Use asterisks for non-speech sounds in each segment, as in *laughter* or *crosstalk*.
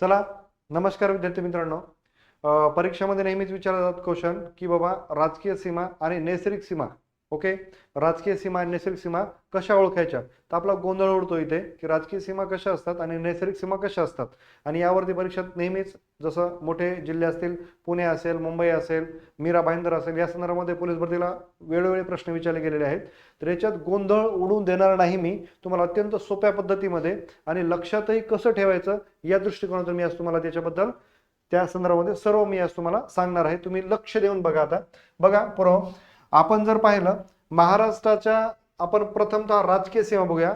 चला नमस्कार विद्यार्थी मित्रांनो. परीक्षेमध्ये नेहमीच विचारला जात क्वेश्चन की बाबा राजकीय सीमा आणि नैसर्गिक सीमा ओके? राजकीय सीमा आणि नैसर्गिक सीमा कशा ओळखायच्या? तर आपला गोंधळ उडतो इथे की राजकीय सीमा कशा असतात आणि नैसर्गिक सीमा कशा असतात? आणि यावरती परीक्षेत नेहमीच जसं मोठे जिल्हे असतील पुणे असेल मुंबई असेल मीरा भाईंदर असेल या संदर्भामध्ये पोलीस भरतीला वेळोवेळी प्रश्न विचारले गेलेले आहेत. तर याच्यात गोंधळ उडून देणार नाही मी. तुम्हाला अत्यंत सोप्या पद्धतीमध्ये आणि लक्षातही कसं ठेवायचं या दृष्टिकोनातून मी आज तुम्हाला त्याच्याबद्दल त्या संदर्भामध्ये सर्व मी आज तुम्हाला सांगणार आहे. तुम्ही लक्ष देऊन बघा आता. बघा पुरव. आपण जर पाहिलं महाराष्ट्राच्या आपण प्रथमतः राजकीय सेवा बघूया.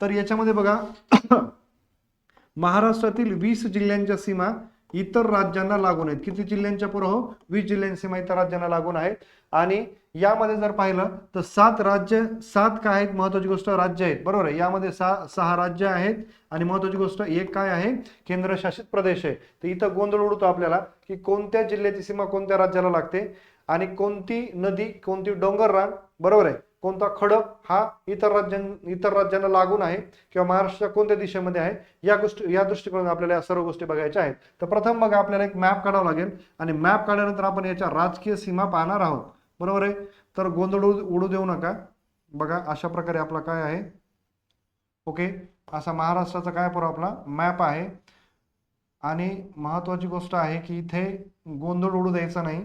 तर याच्यामध्ये बघा *coughs* महाराष्ट्रातील वीस जिल्ह्यांच्या सीमा इतर राज्यांना लागून आहेत. किती जिल्ह्यांच्या पुरव हो? वीस जिल्ह्यांची सीमा इतर राज्यांना लागून आहेत. आणि यामध्ये जर पाहिलं तर सात राज्य सात काय आहेत? महत्वाची गोष्ट राज्य आहेत. बरोबर आहे. यामध्ये सहा सहा राज्य आहेत. आणि महत्वाची गोष्ट एक काय आहे? केंद्रशासित प्रदेश आहे. तर इथं गोंधळ उडतो आपल्याला की कोणत्या जिल्ह्याची सीमा कोणत्या राज्याला लागते? आणि कोणती नदी कोणती डोंगर रान बरोबर आहे? कोणता खडक हा इतर राज्यां इतर राज्यांना लागून आहे किंवा महाराष्ट्राच्या कोणत्या दिशेमध्ये आहे? या गोष्टी या दृष्टिकोनातून आपल्याला या सर्व गोष्टी बघायच्या आहेत. तर प्रथम मग आपल्याला एक मॅप काढावा लागेल आणि मॅप काढल्यानंतर आपण याच्या राजकीय सीमा पाहणार आहोत. बरोबर आहे? तर गोंधळ उडू उडू देऊ नका. बघा अशा प्रकारे आपला काय आहे? ओके? असा महाराष्ट्राचा काय पुरा आपला? मॅप आहे. आणि महत्वाची गोष्ट आहे की इथे गोंधळ उडू द्यायचा नाही.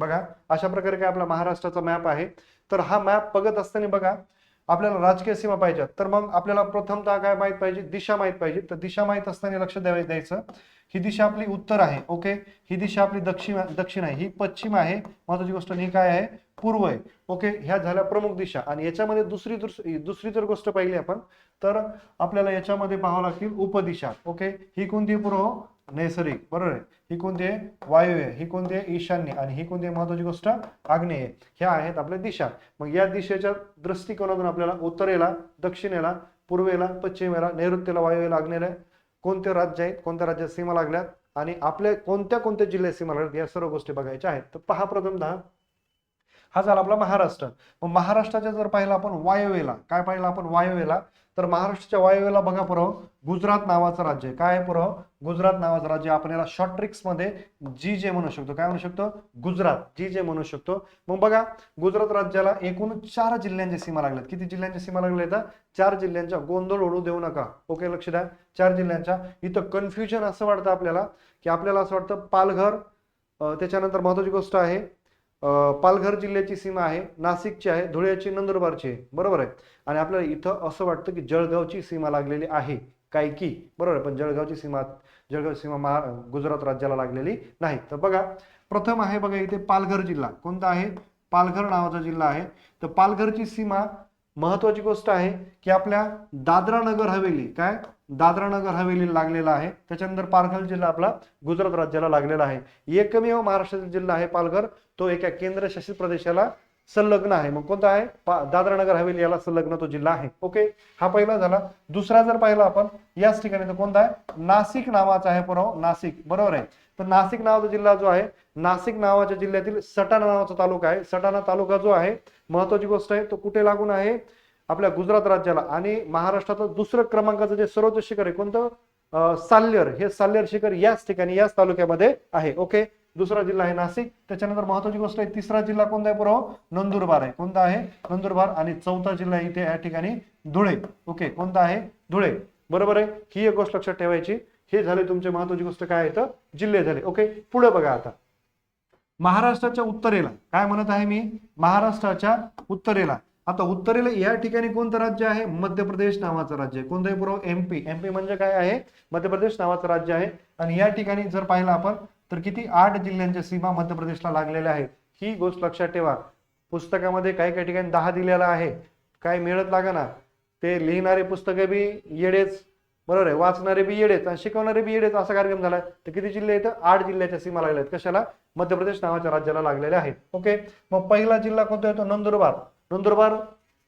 बघा अशा प्रकारे काय आपला महाराष्ट्राचा मॅप आहे. तर हा मॅप बघत असताना बघा आपल्याला राजकीय सीमा पाहिजेत. तर मग आपल्याला प्रथमतः काय माहीत पाहिजे? दिशा माहीत पाहिजे. तर दिशा माहीत असताना लक्ष द्यावे द्यायचं. ही दिशा आपली उत्तर आहे ओके ही दिशा आपली दक्षिण दक्षिण आहे. ही पश्चिम आहे. महत्वाची गोष्ट म्हणजे ही काय आहे? पूर्व आहे ओके ह्या झाल्या प्रमुख दिशा. आणि याच्यामध्ये दुसरी दुसरी दुसरी जर गोष्ट पाहिली आपण तर आपल्याला याच्यामध्ये पाहावं लागतील उपदिशा ओके ही कोणती पूर्व? नैसर्गिक बरोबर आहे? ही कोणती आहे? वायव्य ही कोणती आहे? ईशान्य. आणि ही कोणती आहे? महत्वाची गोष्ट? आग्नेय. ह्या आहेत आपल्या दिशा. मग या दिशेच्या दृष्टिकोनातून आपल्याला उत्तरेला दक्षिणेला पूर्वेला पश्चिमेला नैऋत्येला वायव्येला आग्नेयला कोणते राज्य आहेत? कोणत्या राज्यात सीमा लागल्यात? आणि आपल्या कोणत्या कोणत्या जिल्ह्यात सीमा लागल्यात? या सर्व गोष्टी बघायच्या आहेत. तर पहा दहा हा झाला आपला महाराष्ट्र. मग महाराष्ट्राच्या जर पाहिलं आपण वायव्येला काय पाहिलं आपण वायव्येला? तर महाराष्ट्राच्या वायव्येला बघा पुरव गुजरात नावाचं राज्य आहे. काय आहे पुरव गुजरात नावाचं राज्य आपण याला शॉर्ट ट्रिक्समध्ये जी जे म्हणू शकतो. काय म्हणू शकतो? गुजरात. जी जे म्हणू शकतो. मग बघा गुजरात राज्याला एकूण चार जिल्ह्यांच्या सीमा लागल्यात. किती जिल्ह्यांच्या सीमा लागल्या आहेत? चार जिल्ह्यांच्या गोंधळ ओढू देऊ नका. ओके लक्ष द्या. चार जिल्ह्यांच्या. इथं कन्फ्युजन असं वाटतं आपल्याला की आपल्याला असं वाटतं पालघर त्याच्यानंतर महत्वाची गोष्ट आहे पालघर जिल्ह्याची सीमा आहे नाशिकची आहे धुळ्याची नंदुरबारची आहे. बरोबर आहे. आणि आपल्याला इथं असं वाटतं की जळगावची सीमा लागलेली आहे. काय की? बरोबर आहे. पण जळगावची सीमा जळगाव सीमा महा गुजरात राज्याला लागलेली नाही. तर बघा प्रथम आहे बघा इथे पालघर जिल्हा. कोणता आहे? पालघर नावाचा जिल्हा आहे. तर पालघरची सीमा महत्वाची गोष्ट आहे की आपल्या दादरा नगर हवेली. काय? दादरा नगर हवेली लागलेला आहे. त्याच्यानंतर पालघर जिल्हा आपला गुजरात राज्याला लागलेला आहे. एकमेव महाराष्ट्रातील जिल्हा आहे पालघर. तो एका केंद्रशासित प्रदेशाला संलग्न आहे. मग कोणता आहे? पा- दादरा नगर हवेली याला संलग्न तो जिल्हा आहे. ओके? हा पहिला झाला. दुसरा जर पाहिला आपण याच ठिकाणी तर कोणता आहे? नाशिक नावाचा आहे पुरव. नाशिक बरोबर आहे. तर नाशिक नावाचा जिल्हा जो आहे नाशिक नावाच्या जिल्ह्यातील सटाणा नावाचा तालुका आहे. सटाणा तालुका जो आहे महत्वाची गोष्ट आहे तो कुठे लागून आहे? आपल्या गुजरात राज्याला आणि महाराष्ट्राचं दुसरं क्रमांकाचं जे सर्वोच्च शिखर आहे कोणतं? साल्यर. हे साल्यर शिखर याच ठिकाणी याच तालुक्यामध्ये आहे. ओके? दुसरा जिल्हा आहे नाशिक. त्याच्यानंतर महत्वाची गोष्ट आहे तिसरा जिल्हा कोणता आहे पुरव नंदुरबार आहे. कोणता आहे? नंदुरबार आणि चौथा जिल्हा इथे या ठिकाणी धुळे. ओके? कोणता आहे? धुळे. बरोबर आहे? ही एक गोष्ट लक्षात ठेवायची. हे झाले तुमचे महत्वाची गोष्ट काय आहे तर? जिल्हे झाले. ओके? पुढे बघा आता. महाराष्ट्राच्या उत्तरेला. काय म्हणत आहे मी? महाराष्ट्राच्या उत्तरेला. आता उत्तरेला या ठिकाणी कोणतं राज्य आहे? मध्य प्रदेश नावाचं राज्य आहे. कोणतंही पूर्व एमपी एमपी म्हणजे काय आहे? मध्य प्रदेश नावाचं राज्य आहे. आणि या ठिकाणी जर पाहिलं आपण तर किती आठ जिल्ह्यांच्या सीमा मध्य प्रदेशला लागलेल्या आहेत. ही गोष्ट लक्षात ठेवा. पुस्तकामध्ये काही काही ठिकाणी दहा दिलेला आहे. काय मिळत लागा ना? ते लिहिणारे पुस्तकं बी येडेच. बरोबर आहे. वाचणारे बी येडेच आणि शिकवणारे बी येडेच. असा कार्यक्रम झाला. तर किती जिल्हे आहेत? आठ जिल्ह्याच्या सीमा लागल्या आहेत. कशाला? मध्य प्रदेश नावाच्या राज्याला लागलेल्या आहेत. ओके? मग पहिला जिल्हा कोणता येतो नंदुरबार. नंदुरबार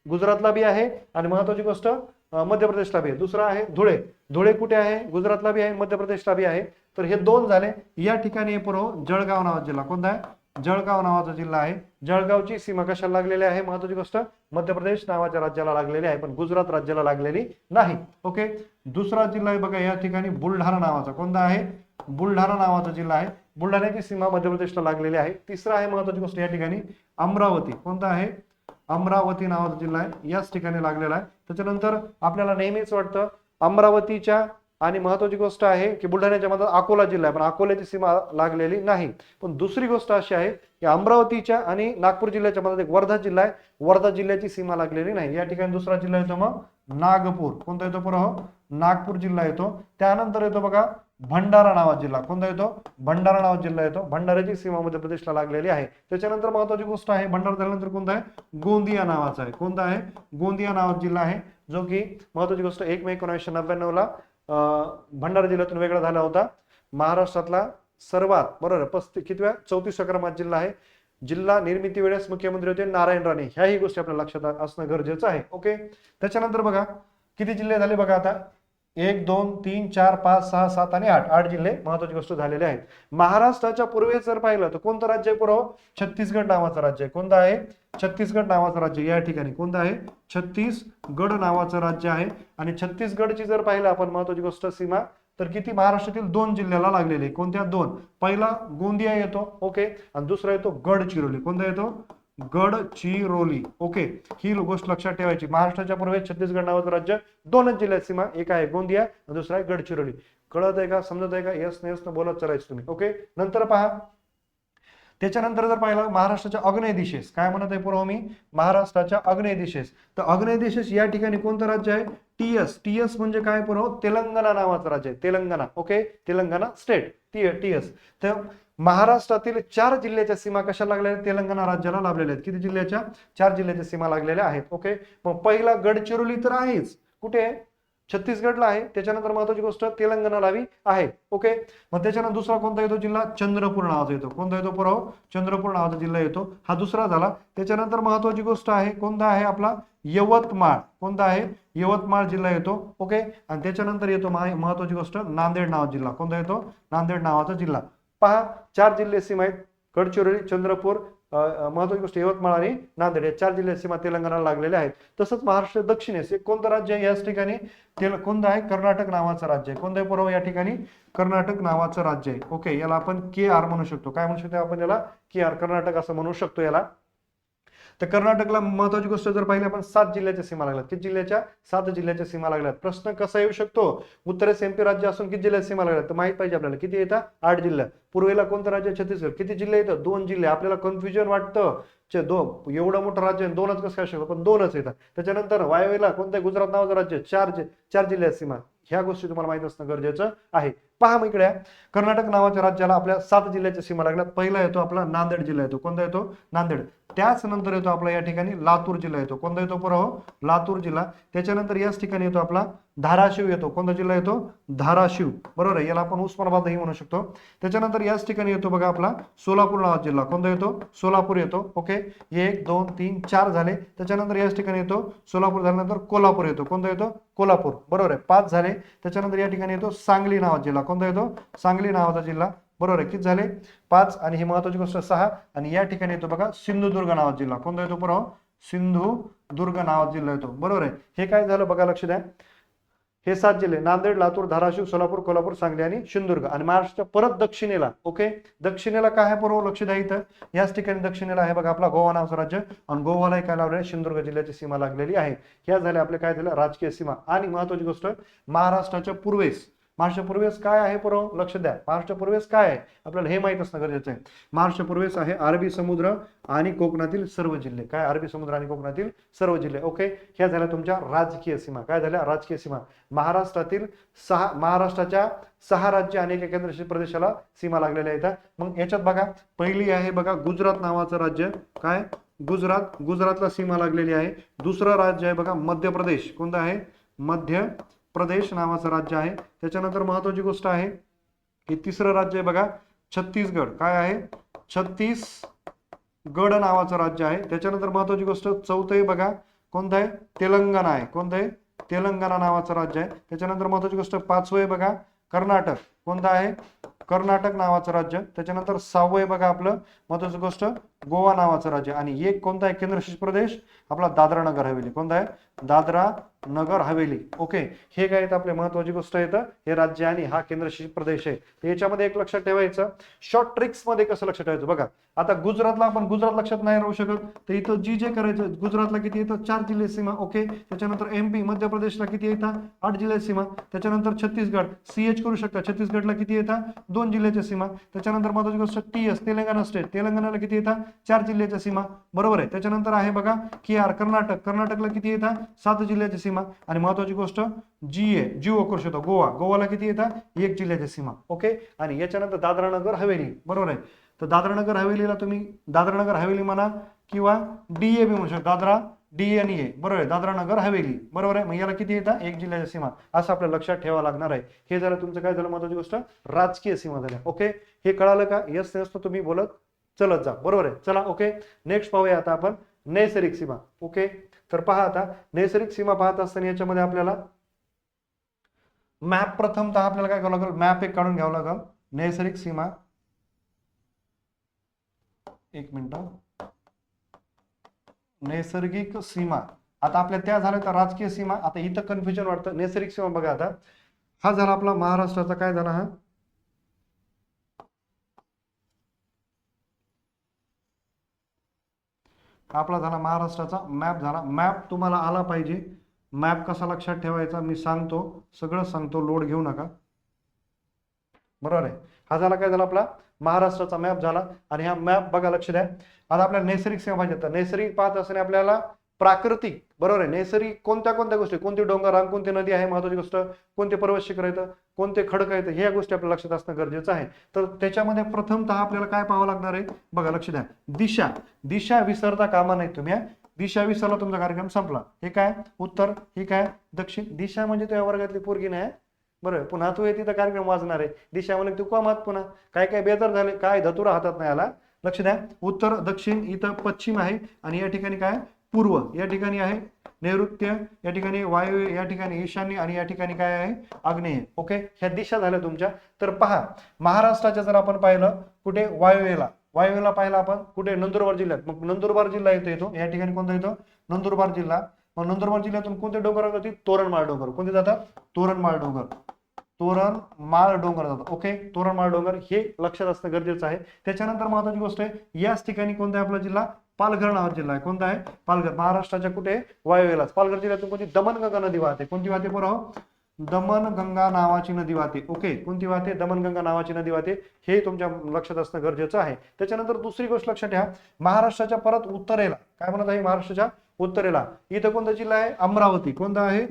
गुजरातला बी आहे. आणि महत्वाची गोष्ट मध्य प्रदेशला बी आहे. दुसरा आहे धुळे. धुळे कुठे आहे? गुजरातला बी आहे मध्य प्रदेशला बी आहे. तर हे दोन झाले. या ठिकाणी पुरव जळगाव नावाचा जिल्हा. कोणता आहे? जळगाव नावाचा जिल्हा आहे. जळगावची सीमा कशाला लागलेली आहे? महत्वाची गोष्ट मध्य प्रदेश नावाच्या राज्याला लागलेली आहे पण गुजरात राज्याला लागलेली नाही. ओके? दुसरा जिल्हा आहे बघा या ठिकाणी बुलढाणा नावाचा. कोणता आहे? बुलढाणा नावाचा जिल्हा आहे. बुलढाण्याची सीमा मध्य प्रदेशला लागलेली आहे. तिसरा आहे महत्वाची गोष्ट या ठिकाणी अमरावती. कोणता आहे? अमरावती नावाचा जिल्हा आहे. याच ठिकाणी लागलेला आहे. त्याच्यानंतर आपल्याला नेहमीच वाटतं अमरावतीच्या आणि महत्वाची गोष्ट आहे की बुलढाण्याच्या मध्ये अकोला जिल्हा आहे. पण अकोल्याची सीमा लागलेली नाही. पण दुसरी गोष्ट अशी आहे की अमरावतीच्या आणि नागपूर जिल्ह्याच्या मध्ये वर्धा जिल्हा आहे. वर्धा जिल्ह्याची सीमा लागलेली नाही. या ठिकाणी दुसरा जिल्हा येतो मग नागपूर. कोणता येतो पुरा हो नागपूर जिल्हा येतो. त्यानंतर येतो बघा भंडारा नावा जिल्हा कोणता येतो? भंडारा नावा जिल्हा येतो. भंडाऱ्याची सीमा मध्य प्रदेशला लागलेली आहे. त्याच्यानंतर महत्वाची गोष्ट आहे भंडारा झाल्यानंतर कोणता आहे? गोंदिया नावाचा आहे. कोणता आहे? गोंदिया नावाचा जिल्हा आहे जो की महत्वाची गोष्ट एक मे एकोणीसशे नव्याण्णव ला भंडारा जिल्ह्यातून वेगळा झाला होता. महाराष्ट्रातला सर्वात बरोबर पस्तीस कितव्या? चौतीस क्रमांक जिल्हा आहे. जिल्हा निर्मिती वेळेस मुख्यमंत्री होते नारायण राणे. ह्याही गोष्टी आपल्या लक्षात असणं गरजेचं आहे. ओके? त्याच्यानंतर बघा किती जिल्हे झाले बघा आता? एक दोन तीन चार पाच सहा सात आणि आठ. आठ जिल्हे महत्वाची गोष्ट झालेले आहेत. महाराष्ट्राच्या पूर्वेस जर पाहिलं तर कोणतं राज्य आहे पुरव छत्तीसगड नावाचं राज्य आहे. कोणतं आहे? छत्तीसगड नावाचं राज्य या ठिकाणी कोणतं आहे? छत्तीसगड नावाचं राज्य आहे. आणि छत्तीसगडची जर पाहिलं आपण महत्वाची गोष्ट सीमा तर किती? महाराष्ट्रातील दोन जिल्ह्याला लागलेले आहे. कोणत्या? दोन. पहिला गोंदिया येतो. ओके. आणि दुसरा येतो गडचिरोली. कोणता येतो? गडचिरोली ओके ही गोष्ट लक्षात ठेवायची. महाराष्ट्राच्या पूर्वेस छत्तीसगड नावाचं राज्य दोनच जिल्ह्यात सीमा एक आहे गोंदिया आणि दुसरा आहे गडचिरोली कळत आहे का? समजत आहे का? यस न बोलत चालायचं तुम्ही. ओके नंतर पहा. त्याच्यानंतर जर पाहिलं महाराष्ट्राच्या अग्नेय दिशेस. काय म्हणत आहे पूर्व मी? महाराष्ट्राच्या अग्नेय दिशेस. तर अग्नेय दिशेस या ठिकाणी कोणतं राज्य आहे? टीएस टीएस म्हणजे काय पूर्व? तेलंगणा नावाचं राज्य आहे. Telangana. Okay Telangana state T TS तर महाराष्ट्रातील चार जिल्ह्याच्या सीमा कशा लागलेल्या आहेत? तेलंगणा राज्याला लाभलेल्या आहेत. किती जिल्ह्याच्या? चार जिल्ह्याच्या सीमा लागलेल्या आहेत. ओके? मग पहिला गडचिरोली तर आहेच. कुठे आहे? छत्तीसगडला आहे. त्याच्यानंतर महत्वाची गोष्ट तेलंगणाला आहे. ओके? मग त्याच्यानंतर दुसरा कोणता येतो जिल्हा? चंद्रपूर नावाचा येतो. कोणता येतो पुराव? चंद्रपूर नावाचा जिल्हा येतो. हा दुसरा झाला. त्याच्यानंतर महत्वाची गोष्ट आहे कोणता आहे आपला? यवतमाळ. कोणता आहे? यवतमाळ जिल्हा येतो. ओके? आणि त्याच्यानंतर येतो महत्वाची गोष्ट नांदेड नावाचा जिल्हा. कोणता येतो? नांदेड नावाचा जिल्हा. पहा चार जिल्हे सीमा आहेत. गडचिरोली चंद्रपूर महत्वाची गोष्ट यवतमाळ आणि नांदेड या चार जिल्ह्यात सीमा तेलंगणाला लागलेल्या आहेत. तसंच महाराष्ट्र दक्षिणेस एक कोणतं राज्य आहे? याच ठिकाणी तेल कोणतं आहे? कर्नाटक नावाचं राज्य आहे. कोणतं आहे पूर्व? या ठिकाणी कर्नाटक नावाचं राज्य आहे. ओके याला आपण के आर म्हणू शकतो. काय म्हणू शकतो आपण याला? के आर कर्नाटक असं म्हणू शकतो याला. तर कर्नाटकला महत्वाची गोष्ट जर पाहिली आपण सात जिल्ह्याच्या सीमा लागल्यात. किती जिल्ह्याच्या? सात जिल्ह्याच्या सीमा लागल्यात. प्रश्न कसा येऊ शकतो? उत्तरेस एमपी राज्य असून किती जिल्ह्यात सीमा लागल्या तर माहीत पाहिजे आपल्याला. किती येतात आठ जिल्हा. पूर्वेला कोणतं राज्य? छत्तीसगड. किती जिल्हे येतं? दोन जिल्हे. आपल्याला कन्फ्युजन वाटतं. दोन. एवढं मोठं राज्य आहे, दोनच कसं काय शकतो? पण दोनच येतात त्याच्यानंतर वायव्येला कोणत्या गुजरात नावाचं राज्य चार चार जिल्ह्यात सीमा. ह्या गोष्टी तुम्हाला माहीत असणं गरजेचं आहे. पहा मग इकडे. कर्नाटक नावाच्या राज्याला आपल्या सात जिल्ह्याच्या सीमा लागल्या. पहिला येतो आपला नांदेड जिल्हा येतो. कोणता येतो? नांदेड. त्याच नंतर येतो आपला या ठिकाणी लातूर जिल्हा येतो. कोणता येतो पुरा? लातूर जिल्हा. त्याच्यानंतर याच ठिकाणी येतो आपला धाराशिव येतो. कोणता जिल्हा येतो? धाराशिव. बरोबर आहे? याला आपण उस्मानाबादही म्हणू शकतो. त्याच्यानंतर याच ठिकाणी येतो बघा आपला सोलापूर नावाचा जिल्हा. कोणता येतो? सोलापूर येतो. ओके? एक दोन तीन चार झाले. त्याच्यानंतर याच ठिकाणी येतो. सोलापूर झाल्यानंतर कोल्हापूर येतो. कोणता येतो? कोल्हापूर. बरोबर आहे? पाच झाले. त्याच्यानंतर या ठिकाणी येतो सांगली नावाचा जिल्हा. कोणता येतो? सांगली नावाचा जिल्हा. बरोबर आहे? किती झाले? पाच आणि ही महत्वाची गोष्ट सहा. आणि या ठिकाणी येतो बघा सिंधुदुर्ग नावाचा जिल्हा. कोणता येतो बरोबर सिंधुदुर्ग नावाचा जिल्हा येतो. बरोबर आहे? हे काय झालं बघा लक्ष द्या. हे सात जिल्हे नांदेड लातूर धाराशिव सोलापूर कोल्हापूर सांगली आणि सिंधुदुर्ग. आणि महाराष्ट्र परत दक्षिणेला ओके? दक्षिणेला काय आहे पूर्व लक्ष द्या इथं? याच ठिकाणी दक्षिणेला आहे बघा आपला गोवा नावचं राज्य. आणि गोवाला काय लावलेलं आहे सिंधुदुर्ग जिल्ह्याची सीमा लागलेली आहे. ह्या झाल्या आपल्या काय झालं राजकीय सीमा. आणि महत्वाची गोष्ट महाराष्ट्राच्या पूर्वेस महाराष्ट्र पूर्वेस काय आहे पूर्व लक्ष द्या. महाराष्ट्र पूर्वेस काय आहे? आपल्याला हे माहीत असणं गरजेचं आहे. महाराष्ट्र पूर्वेस आहे अरबी समुद्र आणि कोकणातील सर्व जिल्हे. काय अरबी समुद्र आणि कोकणातील सर्व जिल्हे? ओके. ह्या झाल्या तुमच्या राजकीय सीमा. काय झाल्या? राजकीय सीमा. महाराष्ट्रातील सहा महाराष्ट्राच्या सहा राज्य आणि एका केंद्रशासित प्रदेशाला सीमा लागलेल्या आहेत. मग याच्यात बघा पहिली आहे बघा गुजरात नावाचं राज्य. काय? गुजरात. गुजरातला सीमा लागलेली आहे. दुसरं राज्य आहे बघा मध्य प्रदेश. कोणतं आहे? मध्य प्रदेश नावाचं राज्य आहे. त्याच्यानंतर महत्वाची गोष्ट आहे की तिसरं राज्य आहे बघा छत्तीसगड. काय आहे? छत्तीसगड नावाचं राज्य आहे. त्याच्यानंतर महत्वाची गोष्ट चौथं आहे बघा. कोणतं आहे? तेलंगणा आहे. कोणतं आहे? तेलंगणा नावाचं राज्य आहे. त्याच्यानंतर महत्वाची गोष्ट पाचवं आहे बघा. कर्नाटक. कोणतं आहे? कर्नाटक नावाचं राज्य. त्याच्यानंतर सहावं आहे बघा आपलं. महत्वाची गोष्ट गोवा नावाचं राज्य आणि एक कोणता आहे? केंद्रशासित प्रदेश? आपला दादरा नगर हवेली. कोणता आहे? दादरा नगर हवेली. ओके. हे काय आहेत? आपले महत्वाची गोष्ट येतं हे राज्य आणि हा केंद्रशासित प्रदेश आहे. तर याच्यामध्ये एक लक्षात ठेवायचं. शॉर्ट ट्रिक्समध्ये कसं लक्षात ठेवायचं? बघा. आता गुजरातला आपण गुजरात लक्षात नाही राहू शकत. तर इथं जी जे करायचं गुजरातला किती येतं चार जिल्हे सीमा. ओके. त्याच्यानंतर एमपी मध्य प्रदेशला किती येतात आठ जिल्हे सीमा. त्याच्यानंतर छत्तीसगड. सीएच करू शकता. छत्तीसगडला किती येतात दोन जिल्ह्याच्या सीमा. त्याच्यानंतर महत्वाची गोष्ट टी एस तेलंगणा स्टेट तेलंगणाला किती येतात चार जिल्ह्याच्या सीमा. बरोबर आहे. त्याच्यानंतर आहे बघा के आर कर्नाटक. कर्नाटकला किती येतात सात जिल्ह्याच्या सीमा. आणि महत्वाची गोष्ट जी ए जिओ करू शकतो गोवा. गोवाला किती येतात एक जिल्ह्याच्या सीमा. ओके? आणि याच्यानंतर दादरा नगर हवेली. बरोबर आहे. तर दादरा नगर हवेलीला तुम्ही दादरा नगर हवेली म्हणा किंवा डीए बी म्हणू शकता. दादरा डी आणि ए बरोबर आहे. दादरा नगर हवेली. बरोबर आहे. मग याला किती येतात एक जिल्ह्याच्या सीमा. असं आपल्या लक्षात ठेवा लागणार आहे. हे झालं तुमचं काय झालं? महत्वाची गोष्ट राजकीय सीमा झाल्या. ओके? हे कळालं का? यस यस तुम्ही बोलत चलत जा. बरोबर आहे? चला ओके नेक्स्ट पाहूया आता आपण नैसर्गिक सीमा. ओके तर पहा आता नैसर्गिक सीमा पाहत असताना याच्यामध्ये आपल्याला मॅप प्रथमतः आपल्याला काय करावं लागेल? मॅप एक काढून घ्यावं लागेल. नैसर्गिक सीमा. एक मिनिट. नैसर्गिक सीमा. आता आपल्या त्या झाल्या तर राजकीय सीमा. आता इथं कन्फ्युजन वाटतं. नैसर्गिक सीमा बघा आता. हा झाला आपला महाराष्ट्राचा काय झाला हा? आपला झाला महाराष्ट्राचा मॅप झाला. मॅप तुम्हाला आला पाहिजे. मॅप कसा लक्षात ठेवायचा मी सांगतो. सगळं सांगतो. लोड घेऊ नका. बरोबर आहे? हा झाला काय झाला आपला? महाराष्ट्राचा मॅप झाला. आणि हा मॅप बघा लक्ष द्या. आता आपल्याला नैसर्गिक सीमा पाहिजे. तर नैसर्गिक पाहत असताना आपल्याला प्राकृतिक बरोबर आहे? नैसर्गिक कोणत्या कोणत्या गोष्टी? कोणती डोंगर रांग कोणती नदी आहे महत्वाची गोष्ट? कोणते पर्वत शिखर आहेत कोणते खडक आहेत? ह्या गोष्टी आपल्या लक्षात असणं गरजेचं आहे. तर त्याच्यामध्ये प्रथमतः आपल्याला काय पाहावं लागणार आहे? बघा लक्ष द्या. दिशा. दिशा विसरता कामा नाही तुम्ही दिशा विसरला तुमचा कार्यक्रम संपला. हे काय? उत्तर हे काय? दक्षिण. दिशा म्हणजे तुझ्या वर्गातली पोरगी नाही बरं पुन्हा तू येते तिथं कार्यक्रम वाजणार आहे. दिशा म्हणजे तू कमात पुन्हा. काय काय बेदर झाले? काय? धतुरा हातात नाही आला. लक्ष द्या. उत्तर दक्षिण इथं पश्चिम आहे. आणि या ठिकाणी काय? पूर्व. या ठिकाणी आहे नैऋत्य या ठिकाणी वायव्य या ठिकाणी ईशान्य आणि या ठिकाणी काय आहे? आग्नेय. ओके ह्या दिशा झाल्या तुमच्या. तर पहा महाराष्ट्राच्या जर आपण पाहिलं कुठे वायव्येला वायव्येला पाहिलं आपण कुठे? नंदुरबार जिल्ह्यात. मग नंदुरबार जिल्हा येतो येतो. या ठिकाणी कोणता येतो? नंदुरबार जिल्हा. मग नंदुरबार जिल्ह्यातून कोणते डोंगर जातात? तोरणमाळ डोंगर. कोणते जातात? तोरणमाळ डोंगर. तोरण माळ डोंगर जातात. ओके तोरणमाळ डोंगर हे लक्षात असणं गरजेचं आहे. त्याच्यानंतर महत्वाची गोष्ट आहे याच ठिकाणी कोणता आहे आपला जिल्हा? पालघर नावाचा जिल्हा आहे. कोणता आहे? पालघर. महाराष्ट्राच्या कुठे? वायव्येलाच पालघर जिल्ह्यातून कोणती? दमनगंगा नदी वाहते. कोणती वाहते बरोबर दमनगंगा नावाची नदी वाहते. ओके. कोणती वाहते? दमनगंगा नावाची नदी वाहते. हे तुमच्या लक्षात असणं गरजेचं आहे. त्याच्यानंतर दुसरी गोष्ट लक्षात ठेवा. महाराष्ट्राच्या परत उत्तरेला. काय म्हणत आहे महाराष्ट्राच्या? उत्तरेला. इथं कोणता जिल्हा आहे? अमरावती. कोणता आहे?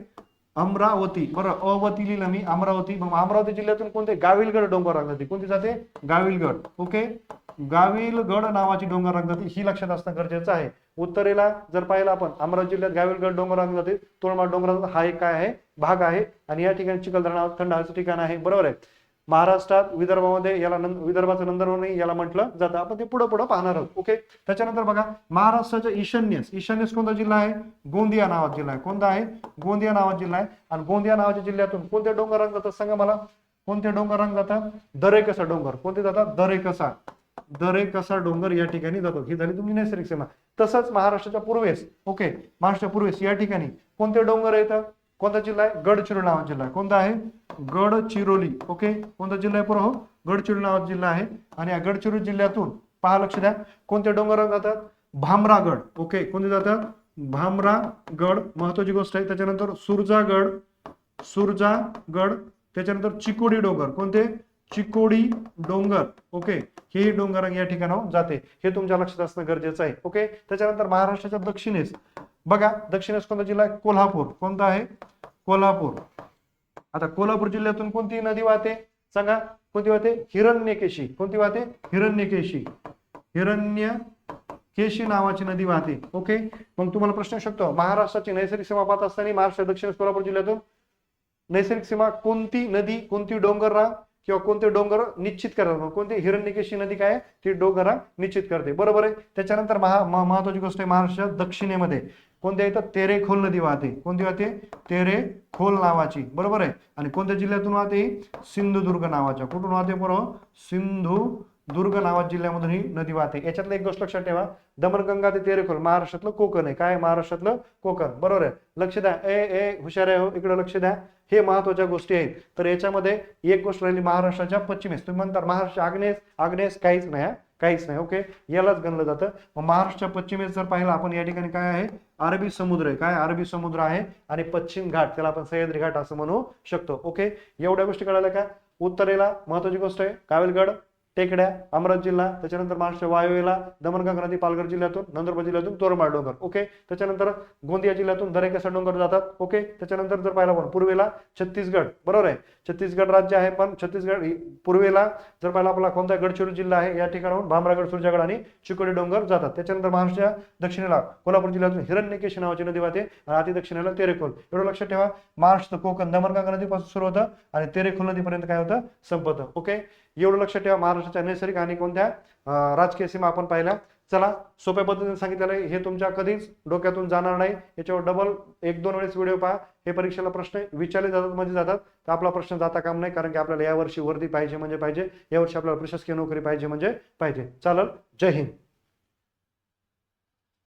अमरावती. बरं. अवती लिहिलं मी. अमरावती. मग अमरावती जिल्ह्यातून कोणते? गाविलगड डोंगर रांग कोणती जाते? गाविलगड. ओके? गाविलगड नावाची डोंगर रांग जाते ही लक्षात असणं गरजेचं आहे. उत्तरेला जर पाहिलं आपण अमरावती जिल्ह्यात गाविलगड डोंगर रांग जाते तोरणमाळ डोंगर हा एक काय आहे? भाग आहे. आणि या ठिकाणी चिखलदरा थंड हवेचं ठिकाण आहे. बरोबर आहे. महाराष्ट्रात विदर्भामध्ये याला नंद विदर्भाचं नंदनवनी याला म्हटलं जातं. आपण ते पुढं पुढं पाहणार आहोत. ओके त्याच्यानंतर बघा महाराष्ट्राच्या ईशान्येस. ईशान्येस कोणता जिल्हा आहे? गोंदिया नावाचा जिल्हा आहे. कोणता आहे? गोंदिया नावाचा जिल्हा आहे. आणि गोंदिया नावाच्या जिल्ह्यातून कोणत्या डोंगर रंग जातात सांगा मला. कोणते डोंगर रंग जातात दरेकसा डोंगर. कोणते जातात? दरेकसा. दर एक असा डोंगर या ठिकाणी जातो. ही झाली तुमची नैसर्गिक सीमा. तसंच महाराष्ट्राच्या पूर्वेस ओके महाराष्ट्राच्या पूर्वेस या ठिकाणी कोणते डोंगर येतं कोणता जिल्हा आहे? गडचिरोली नावाचा जिल्हा आहे. कोणता आहे? गडचिरोली ओके कोणता जिल्हा आहे पुरा? हो गडचिरोली नावाचा जिल्हा आहे. आणि या गडचिरोली जिल्ह्यातून पहा लक्ष द्या कोणत्या डोंगरावर जातात? भामरागड ओके कोणते जातात? भामरागड महत्वाची गोष्ट आहे. त्याच्यानंतर सुरजागड सुरजागड त्याच्यानंतर चिकोडी डोंगर कोणते? चिकोडी डोंगर ओके हे डोंगर या ठिकाणाहून जाते. हे तुमच्या लक्षात असणं गरजेचं आहे ओके त्याच्यानंतर महाराष्ट्राच्या दक्षिणेस. बघा दक्षिणेस कोणता जिल्हा आहे? कोल्हापूर. कोणता आहे? कोल्हापूर. आता कोल्हापूर जिल्ह्यातून कोणती नदी वाहते? सांगा कोणती वाहते? हिरण्यकेशी. कोणती वाहते? हिरण्यकेशी. हिरण्य केशी नावाची नदी वाहते ओके मग तुम्हाला प्रश्न येऊ शकतो. महाराष्ट्राची नैसर्गिक सीमा पाहत असताना महाराष्ट्र दक्षिण कोल्हापूर जिल्ह्यातून नैसर्गिक सीमा कोणती नदी कोणती डोंगर राहा? किंवा कोणते डोंगर निश्चित करतात. कोणती हिरण्यकेशी नदी काय आहे? ती डोंगरा निश्चित करते. बरोबर आहे? त्याच्यानंतर महा म- महत्वाची गोष्ट आहे महाराष्ट्र दक्षिणेमध्ये. कोणत्या इथं? तेरेखोल नदी वाहते. कोणती वाहते? तेरेखोल नावाची. बरोबर आहे? आणि कोणत्या जिल्ह्यातून वाहते? सिंधुदुर्ग नावाच्या. कुठून वाहते बरोबर दुर्ग नावाच्या जिल्ह्यामधून ही नदी वाहते. याच्यातलं एक गोष्ट लक्षात ठेवा. दमणगंगा ते तेरेखोल महाराष्ट्रातलं कोकण आहे. काय महाराष्ट्रातलं? कोकण. बरोबर आहे? लक्ष द्या. ए ए हुशार आहे हो. इकडे लक्ष द्या. हे महत्त्वाच्या गोष्टी आहेत. तर याच्यामध्ये एक गोष्ट राहिली महाराष्ट्राच्या पश्चिमेस. तुम्ही म्हणता महाराष्ट्र आग्नेस आग्नेस काहीच नाही हा? काहीच नाही. ओके? यालाच गणलं जातं. मग महाराष्ट्राच्या पश्चिमेस जर पाहिलं आपण या ठिकाणी काय आहे? अरबी समुद्र आहे. काय? अरबी समुद्र आहे आणि पश्चिम घाट. त्याला आपण सह्याद्री घाट असं म्हणू शकतो. ओके? एवढ्या गोष्टी कळाल्या का? उत्तरेला महत्वाची गोष्ट आहे. कावेलगड टेकड्या अमरावती जिल्हा त्याच्यानंतर महाराष्ट्र वायव्येला दमणगंगा नदी पालघर जिल्ह्यातून नंदुरबार जिल्ह्यातून तोरमाळ डोंगर ओके त्याच्यानंतर गोंदिया जिल्ह्यातून दरेकसा डोंगर जातात ओके त्याच्यानंतर जर पाहिलं आपण पूर्वेला छत्तीसगड बरोबर आहे? छत्तीसगड राज्य आहे पण छत्तीसगड पूर्वेला जर पाहिलं आपला कोणता गडचिरोली जिल्हा आहे या ठिकाणाहून भामरागड सुरजागड आणि चिकोडी डोंगर जातात. त्याच्यानंतर महाराष्ट्राच्या दक्षिणेला कोल्हापूर जिल्ह्यातून हिरण्यकेश नावाची नदी वाहते आणि अति दक्षिणेला तेरेखोल. एवढं लक्षात ठेवा महाराष्ट्र कोकण दमणगंगा नदीपासून सुरू होतं आणि तेरेखोल नदीपर्यंत काय होतं? संपतं ओके एवढं लक्षात ठेवा. महाराष्ट्राच्या नैसर्गिक आणि कोणत्या राजकीय सीमा आपण पाहिल्या. चला सोप्या पद्धतीने सांगितलेलं आहे. हे तुमच्या कधीच डोक्यातून जाणार नाही. याच्यावर डबल एक दोन वेळेस व्हिडिओ पहा. हे परीक्षेला प्रश्न विचारले जातात म्हणजे जातात. तर आपला प्रश्न जाता काम नाही कारण की आपल्याला यावर्षी वर्दी पाहिजे म्हणजे पाहिजे. यावर्षी आपल्याला प्रशासकीय नोकरी पाहिजे म्हणजे पाहिजे. चालेल. जय हिंद.